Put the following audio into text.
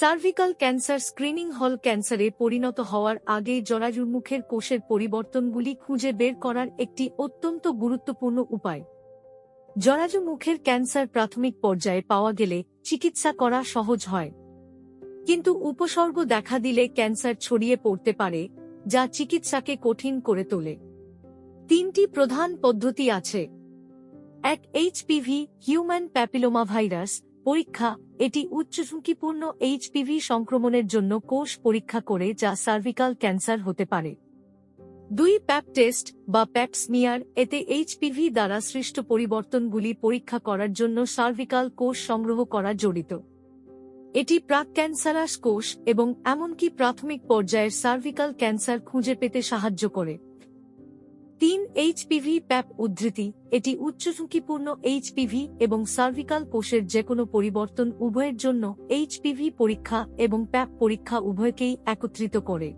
Cervical cancer screening হল ক্যান্সারে পরিণত হওয়ার আগেই জরায়ুর মুখের কোষের পরিবর্তনগুলি খুঁজে বের করার একটি অত্যন্ত গুরুত্বপূর্ণ উপায়। জরাজু মুখের ক্যান্সার প্রাথমিক পর্যায়ে পাওয়া গেলে চিকিৎসা করা সহজ হয়। কিন্তু উপসর্গ দেখা দিলে ক্যান্সার ছড়িয়ে পড়তে পারে, যা চিকিৎসাকে কঠিন করে তোলে। তিনটি প্রধান পদ্ধতি আছে। এক, এইচপিভি, হিউম্যান প্যাপিলোমা ভাইরাস পরীক্ষা, এটি উচ্চ ঝুঁকিপূর্ণ এইচপিভি সংক্রমণের জন্য কোষ পরীক্ষা করে যা সার্ভিকাল ক্যান্সার হতে পারে। দুই প্যাপ টেস্ট বা প্যাপসমিয়ার এতে এইচপিভি দ্বারা সৃষ্ট পরিবর্তনগুলি পরীক্ষা করার জন্য সার্ভিকাল কোষ সংগ্রহ করা জড়িত। এটি প্রাক ক্যান্সারাস কোষ এবং এমনকি প্রাথমিক পর্যায়ের সার্ভিকাল ক্যান্সার খুঁজে পেতে সাহায্য করে। তিন এইচপিভি প্যাপ উদ্ধৃতি, এটি উচ্চ ঝুঁকিপূর্ণ এইচপিভি এবং সার্ভিকাল কোষের যে কোনো পরিবর্তন উভয়ের জন্য এইচপিভি পরীক্ষা এবং প্যাপ পরীক্ষা উভয়কেই একত্রিত করে।